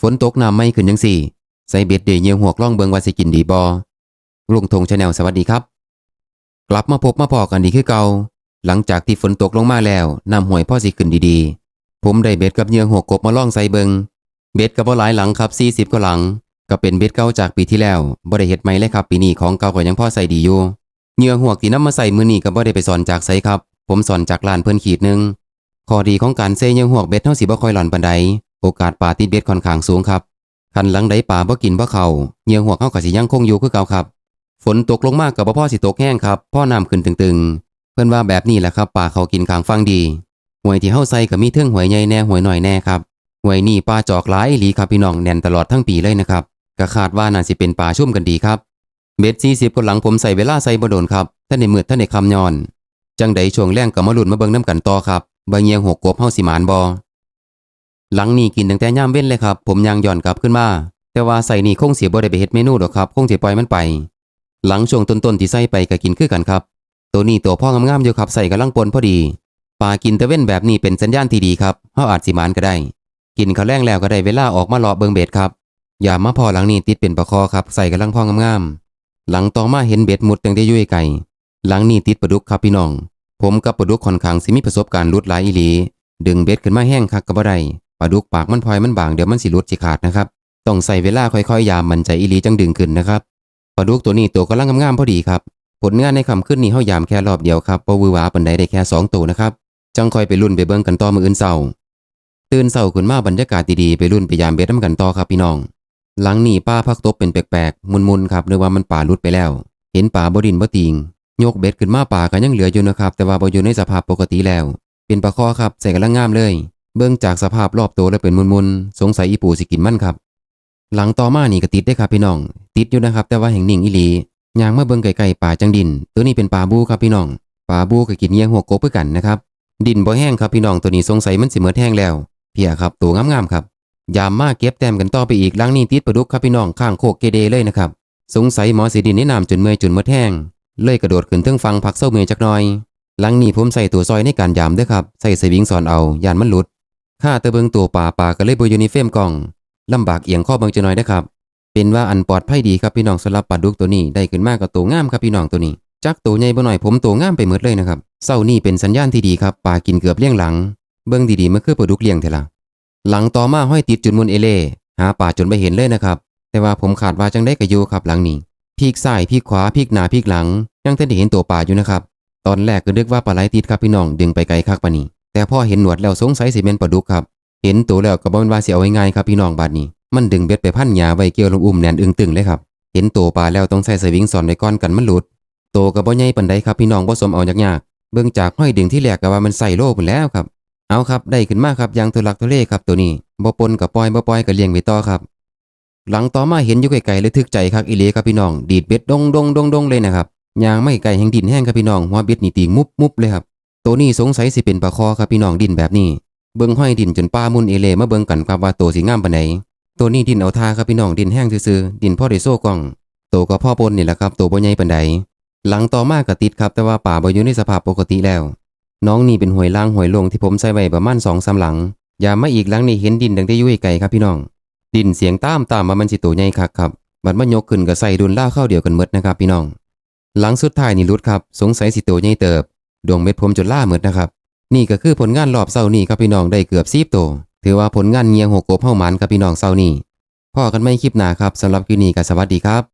ฝนตกน้ำไม่ขึ้นจังสี่ ใส่เบ็ดเดเหยียวหวกล่องเบิงว่าสิกินดีบอลุงทงชาแนลสวัสดีครับ กลับมาพบมาพอกันดีคือเก่าหลังจากที่ฝนตกลงมาแล้วน้ำห้วยพ่อสิขึ้นดีๆ ผมได้เบ็ดกับเยื่อหัวกบมาล่องใส่เบิงเบ็ดกับบ่หลายหลังครับ 40กว่าหลัง ก็เป็นเบ็ดเก่าจากปีที่แล้วบ่ได้เฮ็ดใหม่เลยครับ ปีนี้ของเก่าก็ยังพ่อใส่ดีอยู่เยื่อหัวกที่นำมาใส่มือนี้ก็บ่ได้ไปสอนจากไสครับ ผมสอนจากร้านเพิ่นขีดนึงข้อดีของการเซเยื่อหัวเบ็ดเฮาสิบ่ค่อยหล่อนปานใด โอกาสปลาติดเบ็ดค่อนข้างสูงครับคันหลังใดปลาบ่กินบ่เขาเหยื่อหัวกเฮาก็สิยังคงอยู่คือเก่าครับ ฝนตกลงมากกับบ่พ่อสิตกแห้งครับพ่อน้ำขึ้นตึงๆ เพื่อนว่าแบบนี้แหละครับ ป่าเขากินขางฟังดีหวยที่เฮาใส่ก็มีเทิงหวยใหญ่แน่หวยหน่อยแน่ครับหวยนี่ปลาจอกหลายหลีครับพี่น้องแน่นตลอดทั้งปีเลยนะครับก็คาดว่าน่าสิเป็นปลาชุ่มกันดีครับเบ็ดสี่สิบคนหลังผมใส่เวลาใส่บ่โดนครับท่านในมืดท่านในคำย้อน จังใดช่วงแรงก็มาลุ้นมาเบิ่งน้ำกันต่อครับบเงียงหกกบเฮาสิมานบ่ หลังนี่กินตั้งแต่ย่ามเว้นเลยครับ ผมยางหย่อนกลับขึ้นมา แต่ว่าใส่นี่คงเสียบ่ได้ไปเฮ็ดเมนูดอกครับคงสิปล่อยมันไป หลังช่วงต้นๆที่ใส่ไปก็กินคือกันครับ ตัวนี้ตัวพ่องามๆอยู่ครับใส่กำลังปนพอดีปลากินตะเว้นแบบนี้เป็นสัญญาณที่ดีครับเฮาอาจสิมานก็ได้ กินข้าวแรงแล้วก็ได้เวลาออกมาเลาะเบิงเบ็ดครับอย่ามาพอหลังนี้ติดเป็นปลาคอครับใส่กำลังพ่องามๆหลังต่อมาเห็นเบ็ดมุดตั้งได้ยุ่ยไก่หลังนี้ติดปลาดุกครับพี่น้อง ผมกับปลาดุกค่อนข้างสิมีประสบการณ์ลุดหลายอีหลี ดึงเบ็ดขึ้นมาแห้งคักก็บ่ได้าดุกปากมันพลอยมันบางเดี๋ยวมันสิลุดสิขาดนะครับ ต้องใส่เวลาค่อยๆ ยามมันใจอีลีจังดึงขึ้นนะครับปลาดุกตัวนี้ตัวกำลังงามๆพอดีครับ ผลงานในคำขึ้นนี้เฮายามแค่รอบเดียวครับบ่วือวาปันใดได้แค่สองตัวนะครับ จังคอยไปรุ่นไปเบิ่งกันต่อมืออื่นเศร้าตื่นเศร้าขึ้นมาบรรยากาศดีๆไปรุ่นไปยามเบ็ดน้ำกันต่อครับพี่น้อง หลังนี้ป้าพักตบเป็นแปลกๆมุนๆครับเนึกว่ามันป่าลุดไปแล้ว เห็นป่าบดินบ่ติงยกเบ็ดขึ้นมาป่าก็ยังเหลืออยู่นะครับ แต่ว่าบ่อยู่ในสภาพปกติแล้ว เป็นปลาคอครับใส่กำลังงามเลย เบิ่งจากสภาพรอบตัวแล้วเป็นมุนๆสงสัยอีปูสิกินมันครับ หลังต่อมานี่ก็ติดได้ครับพี่น้อง ติดอยู่นะครับ แต่ว่าแห่งนิ่งอีหลียางมาเบิ่งไกลๆป่าจังดิน ตัวนี้เป็นป่าบูครับพี่น้องป่าบูก็กินเงี้ยหัวกบเพื่อกันนะครับ ดินบ่แห้งครับพี่น้องตัวนี้สงสัยมันสิเหมือแห้งแล้ว เพียครับตัวงามๆครับ ยามมาเก็บแต้มกันต่อไปอีกหลังนี้ติดปลาดุกครับพี่น้องข้างโคกเกเดเลยนะครับสงสัยหมอสีดินแนะนำจนเมื่อยจนหมดแห้งเลยกระโดดขึ้นเทิงฟังพักเศร้าเมื่อยจักหน่อย หลังนี้ผมใส่ตัวซอยในการยามด้วยครับ ใส่สวิงสอนเอายานมันหลุด ข้าแตะเบิงตัวป่าป่าก็เลยบ่อยู่ในเฟมกล่องลำบากเอียงข้อเบิงจะน้อยนะครับ เป็นว่าอันปลอดภัยดีครับพี่น้องสำหรับปลาดุกตัวนี้ได้ขึ้นมากกับตัวงามครับพี่น้องตัวนี้ จักตัวใหญ่บ่หน่อยผมตัวงามไปหมดเลยนะครับเศร้านี่เป็นสัญญาณที่ดีครับปลากินเกือบเลี้ยงหลัง เบิ่งดีๆมันคือปลาดุกเลี้ยงเถอะละหลังต่อมาห้อยติดจุดมุนเอเล่หาป่าจนไปเห็นเลยนะครับ แต่ว่าผมขาดว่าจังได้กระยูครับหลังนี้พีกซ้ายพีกขวาพีกหน้าพีกหลัง ยังทันได้เห็นตัวป่าอยู่นะครับ ตอนแรกก็นึกว่าปลาไหลติดครับพี่น้องดึงไปไกลคักปานี้ แต่พอเห็นหนวดแล้วสงสัยสิเป็นปลาดุกครับ เห็นตัวแล้วก็บ่แม่นว่าสิเอาง่ายๆครับพี่น้องบาดนี้ มันดึงเบ็ดไปพันหญ้าไว้เกี่ยวลงอุ้มแน่นอึงตึงเลยครับ เห็นตัวปลาแล้วต้องใส่สวิงสอนไว้ก่อนกันมันหลุดโตวก็บ่ใหญ่ปานใดครับพี่น้องบ่สมเอายากๆเบิ่งจากห้อยดึงที่แรกก็ว่ามันใส่โลพุ่นแล้วครับ เอาครับได้ขึ้นมาครับยางทุลักทุเลครับตัวนี้บ่ปนกับปล่อยบ่ปล่อยก็เลี้ยงไว้ต่อครับ หลังต่อมาเห็นอยู่ไกลๆเลยทึกใจครับอีหลีครับพี่น้อง ดีดเบ็ดดงดงดงดงเลยนะครับยางไม่ไกลแห่งดินแห้งครับพี่น้องหัวเบ็ดนี่ตีงมุบมุบเลยครับ ตัวนี้สงสัยสิเป็นปลาคอครับพี่น้องดินแบบนี้ เบิ่งห้อยดินจนป้ามุนเอเลมาเบิ่งกันครับว่าตัวสิงามปานใดตัวนี้ดินเอาทาครับพี่น้องดินแห้งซื่อๆดินพ่อได้โซ่กล้อง ตัวก็พ่อปนนี่แหละครับ ตัวบ่ใหญ่ปานใดหลังต่อมาก็ติดครับแต่ว่าป่าบ่อยู่ในสภาพปกติแล้ว น้องนี่เป็นหวยล่างหวยลงที่ผมใส่ไว้ประมาณสองสามหลัง อย่ามาอีกหลังนี่เห็นดินดังได้ยุ่ยไก่ครับพี่น้อง ดินเสียงตามตามมามันสิตัวใหญ่คักครับบัดมันยกขึ้นก็ใส่ดุนล่าเข้าเดียวกันหมดนะครับพี่น้อง หลังสุดท้ายนี่รุดครับ สงสัยสิตัวใหญ่เติบ ดวงเม็ดผมจนล่าหมดนะครับ นี่ก็คือผลงานรอบเศร้านี่ครับพี่น้องได้เกือบซีบโต ถือว่าผลงานเงียงหกกบเฮ้าหมันครับพี่น้องเศร้านี่พ่อกันไม่คลิปหนาครับสำหรับคลิปนี้ก็สวัสดีครับ